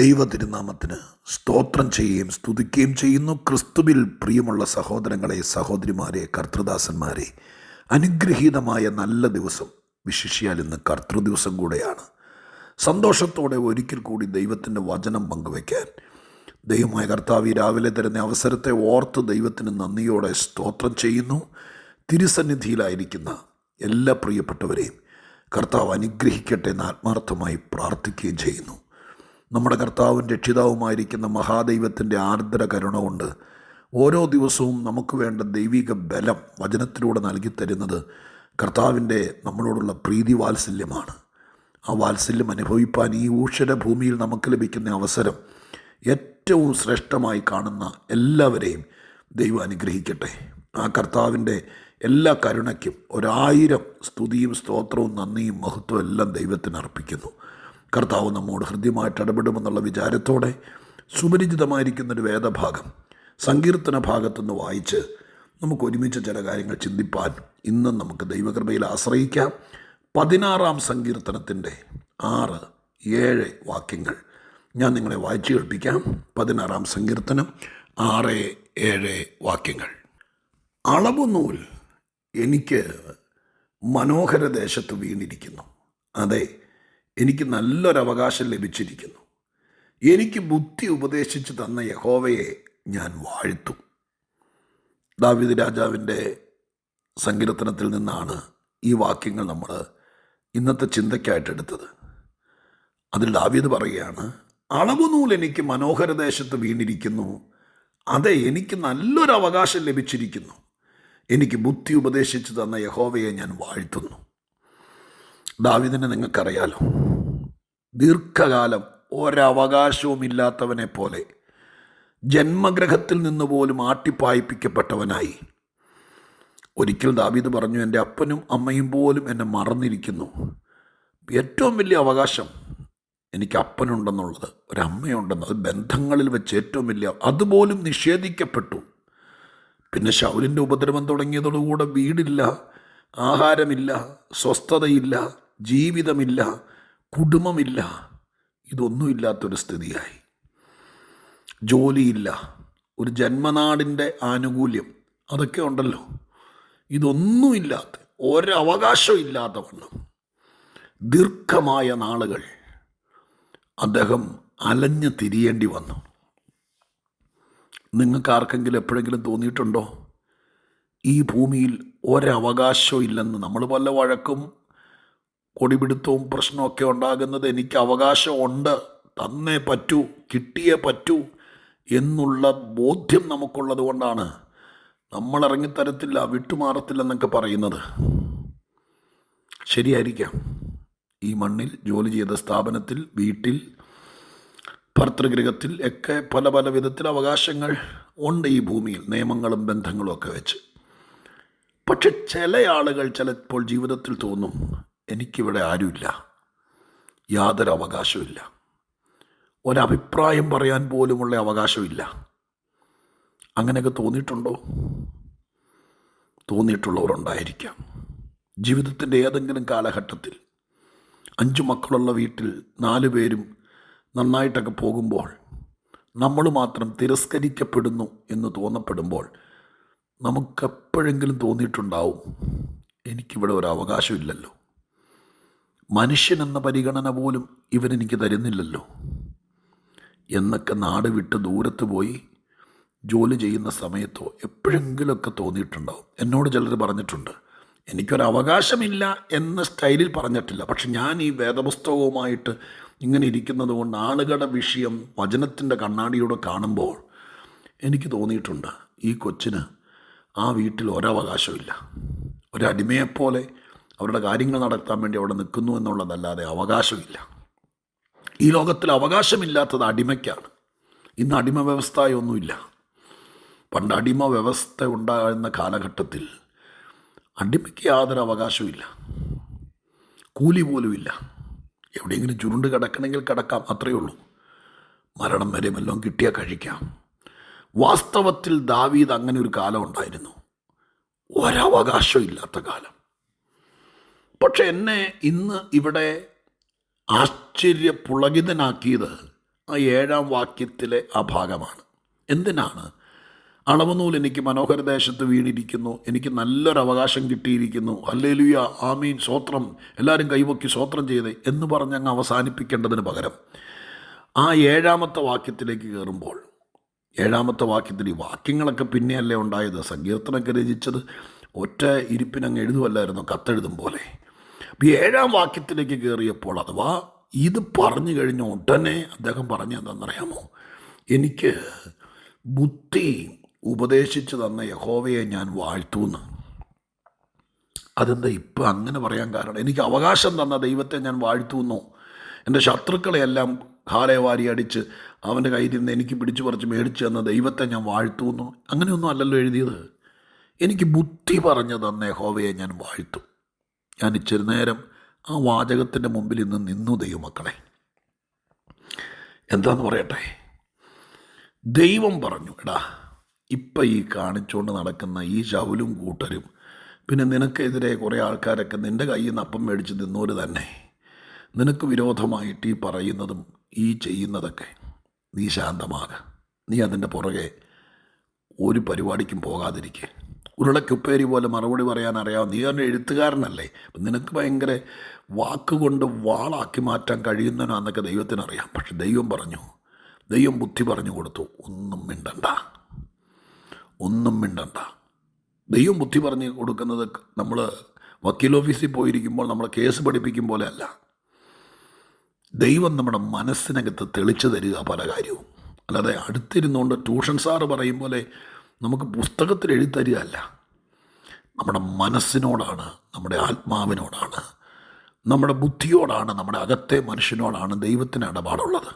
ദൈവ തിരുനാമത്തിന് സ്തോത്രം ചെയ്യുകയും സ്തുതിക്കുകയും ചെയ്യുന്നു. ക്രിസ്തുവിൽ പ്രിയമുള്ള സഹോദരങ്ങളെ സഹോദരിമാരെ കർത്തൃദാസന്മാരെ അനുഗ്രഹീതമായ നല്ല ദിവസം വിശിഷ്യാൽ ഇന്ന് കർത്തൃദിവസം കൂടെയാണ്. സന്തോഷത്തോടെ ഒരിക്കൽ കൂടി ദൈവത്തിന്റെ വചനം പങ്കുവയ്ക്കാൻ ദൈവമായ കർത്താവ് രാവിലെ തരുന്ന അവസരത്തെ ഓർത്ത് ദൈവത്തിന് നന്ദിയോടെ സ്തോത്രം ചെയ്യുന്നു. തിരുസന്നിധിയിലായിരിക്കുന്ന എല്ലാ പ്രിയപ്പെട്ടവരെയും കർത്താവ് അനുഗ്രഹിക്കട്ടെ എന്ന് ആത്മാർത്ഥമായി പ്രാർത്ഥിക്കുകയും ചെയ്യുന്നു. നമ്മുടെ കർത്താവും രക്ഷിതാവുമായിരിക്കുന്ന മഹാദൈവത്തിന്റെ ആർദ്ര കരുണ കൊണ്ട് ഓരോ ദിവസവും നമുക്ക് വേണ്ട ദൈവിക ബലം വചനത്തിലൂടെ നൽകി തരുന്നത് കർത്താവിന്റെ നമ്മളോടുള്ള പ്രീതി വാത്സല്യമാണ്. ആ വാത്സല്യം അനുഭവിപ്പാൻ ഈ ഊഷര ഭൂമിയിൽ നമുക്ക് ലഭിക്കുന്ന അവസരം ഏറ്റവും ശ്രേഷ്ഠമായി കാണുന്ന എല്ലാവരെയും ദൈവം അനുഗ്രഹിക്കട്ടെ. ആ കർത്താവിന്റെ എല്ലാ കരുണയ്ക്കും ഒരായിരം സ്തുതിയും സ്തോത്രവും നന്ദിയും മഹത്വവും എല്ലാം ദൈവത്തിന് അർപ്പിക്കുന്നു. കർത്താവ് നമ്മോട് ഹൃദ്യമായിട്ട് ഇടപെടുമെന്നുള്ള വിചാരത്തോടെ സുപരിചിതമായിരിക്കുന്നൊരു വേദഭാഗം സങ്കീർത്തന ഭാഗത്തുനിന്ന് വായിച്ച് നമുക്ക് ഒരുമിച്ച് ചില കാര്യങ്ങൾ ചിന്തിപ്പാൻ ഇന്നും നമുക്ക് ദൈവകൃപയിൽ ആശ്രയിക്കാം. പതിനാറാം സങ്കീർത്തനത്തിന്റെ ആറ് ഏഴ് വാക്യങ്ങൾ. ഞാൻ നിങ്ങളെ വായിച്ചു കേൾപ്പിക്കാം. പതിനാറാം സങ്കീർത്തനം ആറ് ഏഴ് വാക്യങ്ങൾ. അളവ് നൂൽ എനിക്ക് മനോഹര ദേശത്ത് വീണിരിക്കുന്നു. അതെ എനിക്ക് നല്ലൊരു അവകാശം ലഭിച്ചിരിക്കുന്നു. എനിക്ക് ബുദ്ധി ഉപദേശിച്ചു തന്ന യഹോവയെ ഞാൻ വാഴ്ത്തും. ദാവിദ് രാജാവിന്റെ സങ്കീർത്തനത്തിൽ നിന്നാണ് ഈ വാക്യങ്ങൾ നമ്മൾ ഇന്നത്തെ ചിന്തയ്ക്കായിട്ട് എടുത്തത്. അതിൽ ദാവീദ് പറയുകയാണ് അളവുനൂൽ എനിക്ക് മനോഹര ദേശത്ത് വീണിരിക്കുന്നു. അതെ എനിക്ക് നല്ലൊരു അവകാശം ലഭിച്ചിരിക്കുന്നു. എനിക്ക് ബുദ്ധി ഉപദേശിച്ചു തന്ന യഹോവയെ ഞാൻ വാഴ്ത്തുന്നു. ദാവിദിനെ നിങ്ങൾക്കറിയാലോ ദീർഘകാലം ഒരവകാശവും ഇല്ലാത്തവനെ പോലെ ജന്മഗ്രഹത്തിൽ നിന്ന് പോലും ആട്ടിപ്പായിപ്പിക്കപ്പെട്ടവനായി. ഒരിക്കൽ ദാവീദ് പറഞ്ഞു എന്റെ അപ്പനും അമ്മയും പോലും എന്നെ മറന്നിരിക്കുന്നു. ഏറ്റവും വലിയ അവകാശം എനിക്ക് അപ്പനുണ്ടെന്നുള്ളത് ഒരമ്മയുണ്ടെന്ന് അത് ബന്ധങ്ങളിൽ വെച്ച് ഏറ്റവും വലിയ അതുപോലും നിഷേധിക്കപ്പെട്ടു. പിന്നെ ശൗലിന്റെ ഉപദ്രവം തുടങ്ങിയതോടുകൂടെ വീടില്ല ആഹാരമില്ല സ്വസ്ഥതയില്ല ജീവിതമില്ല കുടുംബമില്ല. ഇതൊന്നുമില്ലാത്തൊരു സ്ഥിതിയായി. ജോലിയില്ല. ഒരു ജന്മനാടിന്റെ ആനുകൂല്യം. അതൊക്കെ ഉണ്ടല്ലോ. ഇതൊന്നുമില്ലാത്ത ഒരവകാശവും ഇല്ലാത്ത ദീർഘമായ നാളുകൾ അദ്ദേഹം അലഞ്ഞു തിരിയേണ്ടി വന്നു. നിങ്ങൾക്ക് ആർക്കെങ്കിലും എപ്പോഴെങ്കിലും തോന്നിയിട്ടുണ്ടോ? ഈ ഭൂമിയിൽ ഒരവകാശവും ഇല്ലെന്ന് നമ്മൾ പല വഴക്കും കൊടിപിടുത്തവും പ്രശ്നമൊക്കെ ഉണ്ടാകുന്നത് എനിക്ക് അവകാശമുണ്ട്. തന്നേ പറ്റൂ കിട്ടിയേ പറ്റൂ എന്നുള്ള ബോധ്യം നമുക്കുള്ളത് കൊണ്ടാണ് നമ്മൾ ഇറങ്ങിത്തരത്തില്ല വിട്ടുമാറത്തില്ലെന്നൊക്കെ പറയുന്നത്. ശരിയായിരിക്കാം. ഈ മണ്ണിൽ ജോലി ചെയ്ത സ്ഥാപനത്തിൽ വീട്ടിൽ ഭർത്തൃഗൃഹത്തിൽ ഒക്കെ പല പല വിധത്തിൽ അവകാശങ്ങൾ ഉണ്ട് ഈ ഭൂമിയിൽ നിയമങ്ങളും ബന്ധങ്ങളും ഒക്കെ വെച്ച്. പക്ഷെ ചില ആളുകൾ ചിലപ്പോൾ ജീവിതത്തിൽ തോന്നും എനിക്കിവിടെ ആരുമില്ല. യാതൊരു അവകാശമില്ല ഒരഭിപ്രായം പറയാൻ പോലുമുള്ള അവകാശമില്ല അങ്ങനെയൊക്കെ തോന്നിയിട്ടുണ്ടോ? തോന്നിയിട്ടുള്ളവരുണ്ടായിരിക്കാം. ജീവിതത്തിന്റെ ഏതെങ്കിലും കാലഘട്ടത്തിൽ അഞ്ചു മക്കളുള്ള വീട്ടിൽ നാലു പേരും നന്നായിട്ടൊക്കെ പോകുമ്പോൾ നമ്മൾ മാത്രം തിരസ്കരിക്കപ്പെടുന്നു എന്ന് തോന്നപ്പെടുമ്പോൾ നമുക്കെപ്പോഴെങ്കിലും തോന്നിയിട്ടുണ്ടാവും എനിക്കിവിടെ ഒരു അവകാശമില്ലല്ലോ. മനുഷ്യൻ എന്ന പരിഗണന പോലും ഇവരെനിക്ക് തരുന്നില്ലല്ലോ. എന്നൊക്കെ നാട് വിട്ട് ദൂരത്ത് പോയി ജോലി ചെയ്യുന്ന സമയത്തോ എപ്പോഴെങ്കിലുമൊക്കെ തോന്നിയിട്ടുണ്ടാവും. എന്നോട് ചിലർ പറഞ്ഞിട്ടുണ്ട് എനിക്കൊരവകാശമില്ല എന്ന സ്റ്റൈലിൽ പറഞ്ഞിട്ടില്ല. പക്ഷെ ഞാൻ ഈ വേദപുസ്തകവുമായിട്ട് ഇങ്ങനെ ഇരിക്കുന്നത് കൊണ്ട് ആളുകളുടെ വിഷയം വചനത്തിന്റെ കണ്ണാടിയോടെ കാണുമ്പോൾ എനിക്ക് തോന്നിയിട്ടുണ്ട് ഈ കൊച്ചിന് ആ വീട്ടിൽ ഒരവകാശമില്ല. ഒരടിമയെപ്പോലെ അവരുടെ കാര്യങ്ങൾ നടത്താൻ വേണ്ടി അവിടെ നിൽക്കുന്നു എന്നുള്ളതല്ലാതെ അവകാശമില്ല. ഈ ലോകത്തിൽ അവകാശമില്ലാത്തത് അടിമയ്ക്കാണ്. ഇന്ന് അടിമ വ്യവസ്ഥയൊന്നുമില്ല. പണ്ട് അടിമ വ്യവസ്ഥ ഉണ്ടാകുന്ന കാലഘട്ടത്തിൽ അടിമയ്ക്ക് യാതൊരു അവകാശമില്ല കൂലി പോലുമില്ല. എവിടെയെങ്കിലും ചുരുണ്ട് കിടക്കണമെങ്കിൽ കിടക്കാം അത്രയേ ഉള്ളൂ. മരണം വരെ വല്ലതും കിട്ടിയാൽ കഴിക്കാം. വാസ്തവത്തിൽ ദാവീദ് അങ്ങനെ ഒരു കാലം ഉണ്ടായിരുന്നു. ഒരവകാശം ഇല്ലാത്ത കാലം. പക്ഷെ എന്നെ ഇന്ന് ഇവിടെ ആശ്ചര്യപുളകിതനാക്കിയത് ആ ഏഴാം വാക്യത്തിലെ ആ ഭാഗമാണ്. എന്തിനാണ്? അളവുനൂൽ എനിക്ക് മനോഹര ദേശത്ത് വീണിരിക്കുന്നു. എനിക്ക് നല്ലൊരു അവകാശം കിട്ടിയിരിക്കുന്നു. അല്ലേലുയ ആമീൻ സ്വോത്രം എല്ലാവരും കൈവക്കി സ്വോത്രം ചെയ്ത് എന്ന് പറഞ്ഞ് അങ്ങ് അവസാനിപ്പിക്കേണ്ടതിന് പകരം ആ ഏഴാമത്തെ വാക്യത്തിലേക്ക് കയറുമ്പോൾ ഏഴാമത്തെ വാക്യത്തിൽ ഈ വാക്യങ്ങളൊക്കെ പിന്നെയല്ലേ ഉണ്ടായത്? സങ്കീർത്തനമൊക്കെ രചിച്ചത് ഒറ്റ ഇരിപ്പിനങ്ങ് എഴുതുമല്ലായിരുന്നു കത്തെഴുതും പോലെ. ഏഴാം വാക്യത്തിലേക്ക് കയറിയപ്പോൾ അഥവാ ഇത് പറഞ്ഞു കഴിഞ്ഞ ഉടനെ അദ്ദേഹം പറഞ്ഞു എന്താണെന്നറിയാമോ? എനിക്ക് ബുദ്ധി ഉപദേശിച്ചു തന്ന യഹോവയെ ഞാൻ വാഴ്ത്തുന്നു. അതെന്താ ഇപ്പം അങ്ങനെ പറയാൻ കാരണം? എനിക്ക് അവകാശം തന്ന ദൈവത്തെ ഞാൻ വാഴ്ത്തുന്നു. എന്റെ ശത്രുക്കളെയെല്ലാം കാലെ വാരി അടിച്ച് അവന്റെ കയ്യിൽ നിന്ന് എനിക്ക് പിടിച്ചു പറിച്ച് മേടിച്ചു തന്ന ദൈവത്തെ ഞാൻ വാഴ്ത്തുന്നു. അങ്ങനെയൊന്നും അല്ലല്ലോ എഴുതിയത്. എനിക്ക് ബുദ്ധി പറഞ്ഞു തന്ന യഹോവയെ ഞാൻ വാഴ്ത്തും. ഞാൻ ഇച്ചിരി നേരം ആ വാചകത്തിന്റെ മുമ്പിൽ ഇന്ന് നിന്നു ദൈവമക്കളെ. എന്താന്ന് പറയട്ടെ? ദൈവം പറഞ്ഞു എടാ ഇപ്പം ഈ കാണിച്ചുകൊണ്ട് നടക്കുന്ന ഈ ശൗലും കൂട്ടരും പിന്നെ നിനക്കെതിരെ കുറേ ആൾക്കാരൊക്കെ നിന്റെ കയ്യിൽ നിന്ന് അപ്പം മേടിച്ച് നിന്നോര് തന്നെ. നിനക്ക് വിരോധമായിട്ട് ഈ പറയുന്നതും ഈ ചെയ്യുന്നതൊക്കെ നീ ശാന്തമാകുക നീ അതിന്റെ പുറകെ ഒരു പരിപാടിക്കും പോകാതിരിക്കെ. ഉരുളക്കുപ്പേരി പോലെ മറുപടി പറയാൻ അറിയാം നീ പറഞ്ഞ എഴുത്തുകാരനല്ലേ? അപ്പം നിനക്ക് ഭയങ്കര വാക്കുകൊണ്ട് വാളാക്കി മാറ്റാൻ കഴിയുന്നവനാന്നൊക്കെ ദൈവത്തിനറിയാം. പക്ഷെ ദൈവം പറഞ്ഞു ദൈവം ബുദ്ധി പറഞ്ഞു കൊടുത്തു ഒന്നും മിണ്ടണ്ട ഒന്നും മിണ്ടണ്ട. ദൈവം ബുദ്ധി പറഞ്ഞ് കൊടുക്കുന്നത് നമ്മൾ വക്കീൽ ഓഫീസിൽ പോയിരിക്കുമ്പോൾ നമ്മൾ കേസ് പഠിപ്പിക്കും പോലെ അല്ല. ദൈവം നമ്മുടെ മനസ്സിനകത്ത് തെളിച്ചു തരിക പല കാര്യവും. അല്ലാതെ അടുത്തിരുന്നുകൊണ്ട് ട്യൂഷൻ സാറ് പറയും പോലെ നമുക്ക് പുസ്തകത്തിൽ എഴുതി തരികയല്ല നമ്മുടെ മനസ്സിനോടാണ് നമ്മുടെ ആത്മാവിനോടാണ് നമ്മുടെ ബുദ്ധിയോടാണ് നമ്മുടെ അകത്തെ മനുഷ്യനോടാണ് ദൈവത്തിന് ഇടപാടുള്ളത്.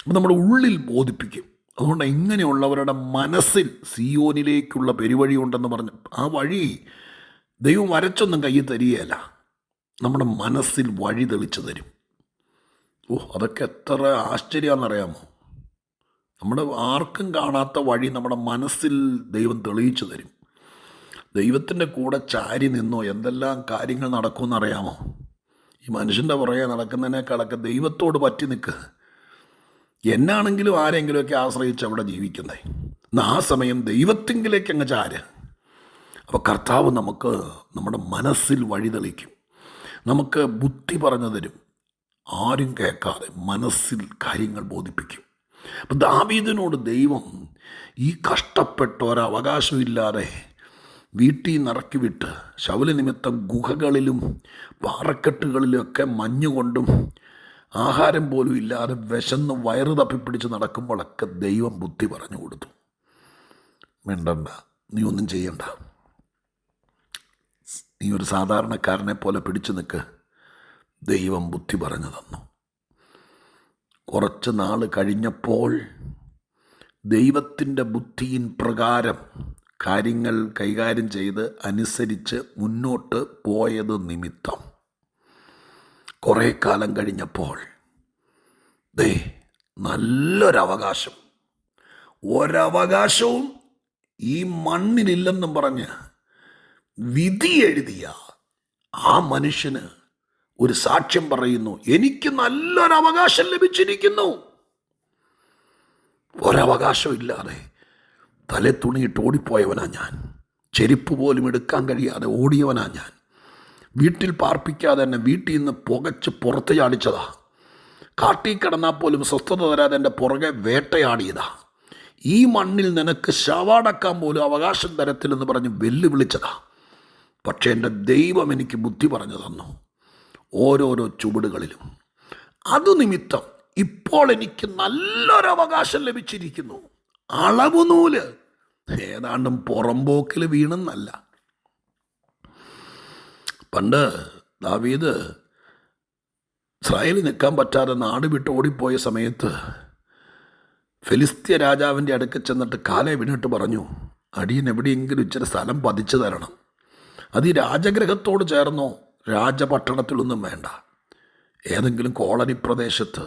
അപ്പം നമ്മുടെ ഉള്ളിൽ ബോധിപ്പിക്കും. അതുകൊണ്ട് ഇങ്ങനെയുള്ളവരുടെ മനസ്സിൽ സിയോനിലേക്കുള്ള പെരുവഴി ഉണ്ടെന്ന് പറഞ്ഞ് ആ വഴി ദൈവം വരച്ചൊന്നും കയ്യിൽ തരികയല്ല. നമ്മുടെ മനസ്സിൽ വഴി തെളിച്ചു തരും. ഓ അതൊക്കെ എത്ര ആശ്ചര്യമാണെന്നറിയാമോ? നമ്മുടെ ആർക്കും കാണാത്ത വഴി നമ്മുടെ മനസ്സിൽ ദൈവം തെളിയിച്ചു തരും. ദൈവത്തിന്റെ കൂടെ ചാരി നിന്നോ എന്തെല്ലാം കാര്യങ്ങൾ നടക്കുമെന്നറിയാമോ? ഈ മനുഷ്യന്റെ പുറകെ നടക്കുന്നതിനേക്കാളൊക്കെ ദൈവത്തോട് പറ്റി നിൽക്കുക എന്നാണെങ്കിലും ആരെങ്കിലുമൊക്കെ ആശ്രയിച്ച് അവിടെ ജീവിക്കുന്നത് എന്നാൽ ആ സമയം ദൈവത്തെങ്കിലേക്ക് അങ്ങ് ചാര്. അപ്പോൾ കർത്താവ് നമുക്ക് നമ്മുടെ മനസ്സിൽ വഴി തെളിക്കും നമുക്ക് ബുദ്ധി പറഞ്ഞു തരും. ആരും കേൾക്കാതെ മനസ്സിൽ കാര്യങ്ങൾ ബോധിപ്പിക്കും. അപ്പം ദാവീദിനോട് ദൈവം ഈ കഷ്ടപ്പെട്ട ഒരവകാശമില്ലാതെ വീട്ടിൽ നിന്ന് ഇറക്കി വിട്ട് ശവല നിമിത്തം ഗുഹകളിലും പാറക്കെട്ടുകളിലുമൊക്കെ മഞ്ഞുകൊണ്ടും ആഹാരം പോലും ഇല്ലാതെ വിശന്ന് വയറ് തപ്പിപ്പിടിച്ച് നടക്കുമ്പോഴൊക്കെ ദൈവം ബുദ്ധി പറഞ്ഞു കൊടുത്തു. വേണ്ടണ്ട നീ ഒന്നും ചെയ്യണ്ട. നീ ഒരു സാധാരണക്കാരനെ പോലെ പിടിച്ചു നിൽക്ക്. ദൈവം ബുദ്ധി പറഞ്ഞു തന്നു. കുറച്ച് നാൾ കഴിഞ്ഞപ്പോൾ ദൈവത്തിന്റെ ബുദ്ധിയിൻ പ്രകാരം കാര്യങ്ങൾ കൈകാര്യം ചെയ്ത് അനുസരിച്ച് മുന്നോട്ട് പോയത് നിമിത്തം. കുറേ കാലം കഴിഞ്ഞപ്പോൾ ദേ നല്ലൊരവകാശം. ഒരവകാശവും ഈ മണ്ണിലില്ലെന്നും പറഞ്ഞ് വിധി എഴുതിയ ആ മനുഷ്യന് ഒരു സാക്ഷ്യം പറയുന്നു. എനിക്ക് നല്ലൊരു അവകാശം ലഭിച്ചിരിക്കുന്നു. ഒരവകാശം ഇല്ലാതെ തലെ തുണിയിട്ട് ഓടിപ്പോയവനാ ഞാൻ. ചെരുപ്പ് പോലും എടുക്കാൻ കഴിയാതെ ഓടിയവനാ ഞാൻ. വീട്ടിൽ പാർപ്പിക്കാതെ തന്നെ വീട്ടിൽ നിന്ന് പുകച്ച് പുറത്ത് ചാടിച്ചതാ. കാട്ടിൽ കിടന്നാൽ പോലും സ്വസ്ഥത തരാതെ എന്റെ പുറകെ വേട്ടയാടിയതാ. ഈ മണ്ണിൽ നിനക്ക് ശവാടക്കാൻ പോലും അവകാശം തരത്തില്ലെന്ന് പറഞ്ഞ് വെല്ലുവിളിച്ചതാ. പക്ഷേ എന്റെ ദൈവം എനിക്ക് ബുദ്ധി പറഞ്ഞു തന്നു. ഓരോരോ ചുവടുകളിലും. അത് നിമിത്തം ഇപ്പോൾ എനിക്ക് നല്ലൊരവകാശം ലഭിച്ചിരിക്കുന്നു. അളവ് നൂൽ. ഏതാണ്ടും പുറമ്പോക്കിൽ വീണെന്നല്ല. പണ്ട് ദാവീദ് ഇസ്രായേലിൽ നിൽക്കാൻ പറ്റാതെ നാട് വിട്ട് ഓടിപ്പോയ സമയത്ത് ഫിലിസ്തീയ രാജാവിന്റെ അടുക്ക് ചെന്നിട്ട് കാലെ വിണിട്ട് പറഞ്ഞു അടിയൻ എവിടെയെങ്കിലും ഇച്ചിരി സ്ഥലം പതിച്ചു തരണം. അത് ഈ രാജഗ്രഹത്തോട് ചേർന്നോ? രാജപട്ടണത്തിലൊന്നും വേണ്ട. ഏതെങ്കിലും കോളനി പ്രദേശത്ത്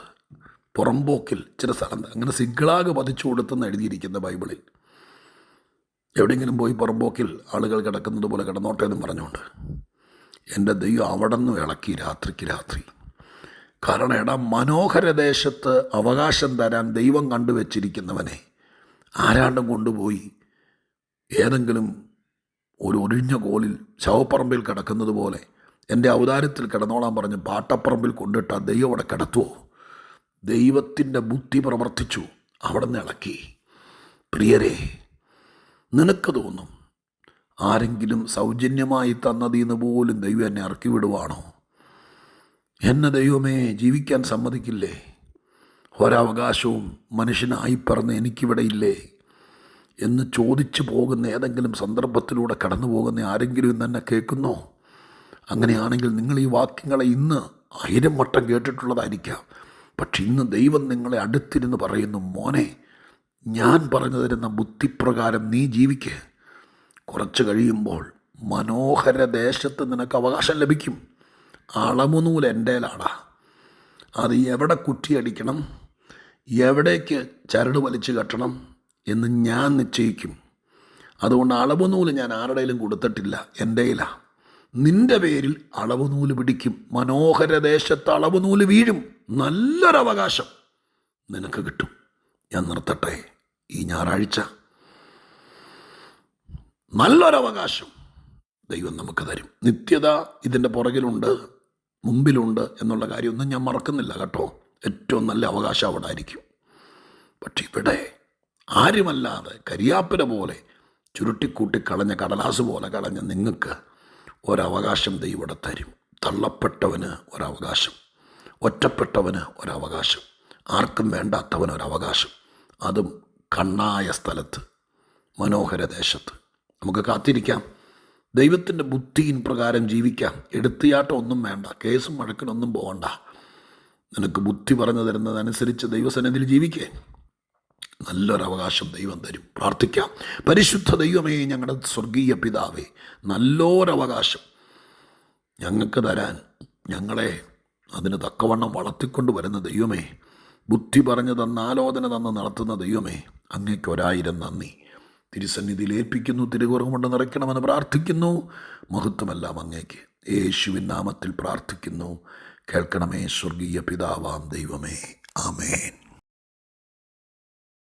പുറമ്പോക്കിൽ ചില സ്ഥലം അങ്ങനെ സിഗ്ലാഗ് പതിച്ചു കൊടുത്തെന്ന് എഴുതിയിരിക്കുന്ന ബൈബിളിൽ. എവിടെയെങ്കിലും പോയി പുറമ്പോക്കിൽ ആളുകൾ കിടക്കുന്നത് പോലെ കിടന്നോട്ടെ എന്നും പറഞ്ഞുകൊണ്ട് എന്റെ ദൈവം അവിടെ നിന്ന് ഇളക്കി രാത്രിക്ക് രാത്രി. കാരണം എടാ മനോഹര ദേശത്ത് അവകാശം തരാൻ ദൈവം കണ്ടുവച്ചിരിക്കുന്നവനെ ആരാണ്ടും കൊണ്ടുപോയി ഏതെങ്കിലും ഒരു ഒഴിഞ്ഞ കോലിൽ ശവപ്പറമ്പിൽ കിടക്കുന്നത് പോലെ എന്റെ അവതാരത്തിൽ കിടന്നോളാൻ പറഞ്ഞ് പാട്ടപ്പറമ്പിൽ കൊണ്ടിട്ട ദൈവം അവിടെ കിടത്തുവോ? ദൈവത്തിന്റെ ബുദ്ധി പ്രവർത്തിച്ചു അവിടെ നിന്ന് ഇളക്കി. പ്രിയരെ നിനക്ക് തോന്നും ആരെങ്കിലും സൗജന്യമായി തന്നതിന്ന് പോലും ദൈവം എന്നെ ഇറക്കി വിടുവാണോ? എന്നെ ദൈവമേ ജീവിക്കാൻ സമ്മതിക്കില്ലേ? ഒരവകാശവും മനുഷ്യനായി പറഞ്ഞ് എനിക്കിവിടെ ഇല്ലേ? എന്ന് ചോദിച്ചു പോകുന്ന ഏതെങ്കിലും സന്ദർഭത്തിലൂടെ കടന്നു പോകുന്ന ആരെങ്കിലും ഇന്ന് എന്നെ കേൾക്കുന്നോ? അങ്ങനെയാണെങ്കിൽ നിങ്ങൾ ഈ വാക്യങ്ങളെ ഇന്ന് ആയിരം വട്ടം കേട്ടിട്ടുള്ളതായിരിക്കാം. പക്ഷെ ഇന്ന് ദൈവം നിങ്ങളെ അടുത്തിരുന്ന് പറയുന്നു മോനെ ഞാൻ പറഞ്ഞു തരുന്ന ബുദ്ധിപ്രകാരം നീ ജീവിക്ക്. കുറച്ച് കഴിയുമ്പോൾ മനോഹര ദേശത്ത് നിനക്ക് അവകാശം ലഭിക്കും. അളമുനൂൽ എന്റേലാടാ അത് എവിടെ കുറ്റിയടിക്കണം എവിടേക്ക് ചരട് വലിച്ചു കെട്ടണം എന്ന് ഞാൻ നിശ്ചയിക്കും. അതുകൊണ്ട് അളവുനൂൽ ഞാൻ ആരുടെയിലും കൊടുത്തിട്ടില്ല എന്റെയിലാ. നിന്റെ പേരിൽ അളവ് നൂൽ പിടിക്കും. മനോഹര ദേശത്ത് അളവ് നൂൽ വീഴും നല്ലൊരവകാശം നിനക്ക് കിട്ടും. ഞാൻ നിർത്തട്ടെ. ഈ ഞായറാഴ്ച നല്ലൊരവകാശം ദൈവം നമുക്ക് തരും. നിത്യത ഇതിന്റെ പുറകിലുണ്ട് മുമ്പിലുണ്ട് എന്നുള്ള കാര്യമൊന്നും ഞാൻ മറക്കുന്നില്ല കേട്ടോ. ഏറ്റവും നല്ല അവകാശം അവിടെ ആയിരിക്കും. പക്ഷെ ഇവിടെ ആരുമല്ലാതെ കരിയാപ്പിന പോലെ ചുരുട്ടിക്കൂട്ടി കളഞ്ഞ കടലാസ് പോലെ കളഞ്ഞ നിങ്ങൾക്ക് ഒരവകാശം ദൈവം ഇവിടെ തരും. തള്ളപ്പെട്ടവന് ഒരവകാശം. ഒറ്റപ്പെട്ടവന് ഒരവകാശം. ആർക്കും വേണ്ടാത്തവന് ഒരവകാശം. അതും കണ്ണായ സ്ഥലത്ത് മനോഹര ദേശത്ത്. നമുക്ക് കാത്തിരിക്കാം. ദൈവത്തിന്റെ ബുദ്ധിയിൻ പ്രകാരം ജീവിക്കാം. എടുത്തിയാട്ടം ഒന്നും വേണ്ട. കേസും വഴക്കിനൊന്നും പോകണ്ട. നിനക്ക് ബുദ്ധി പറഞ്ഞു തരുന്നതനുസരിച്ച് ദൈവസന്നിധിയിൽ ജീവിക്കേ. നല്ലൊരവകാശം ദൈവം തരും. പ്രാർത്ഥിക്കാം. പരിശുദ്ധ ദൈവമേ ഞങ്ങളുടെ സ്വർഗീയ പിതാവേ നല്ലൊരവകാശം ഞങ്ങൾക്ക് തരാൻ ഞങ്ങളെ അതിന് തക്കവണ്ണം വളർത്തിക്കൊണ്ട് വരുന്ന ദൈവമേ ബുദ്ധി പറഞ്ഞു തന്ന ആലോചന തന്ന് നടത്തുന്ന ദൈവമേ അങ്ങേക്കൊരായിരം നന്ദി. തിരുസന്നിധിയിൽ ഏൽപ്പിക്കുന്നു തിരുകുറവുകൊണ്ട് നിറയ്ക്കണമെന്ന് പ്രാർത്ഥിക്കുന്നു. മഹത്വമെല്ലാം അങ്ങേക്ക് യേശുവിൻ നാമത്തിൽ പ്രാർത്ഥിക്കുന്നു. കേൾക്കണമേ സ്വർഗീയ പിതാവാം ദൈവമേ. ആമേൻ.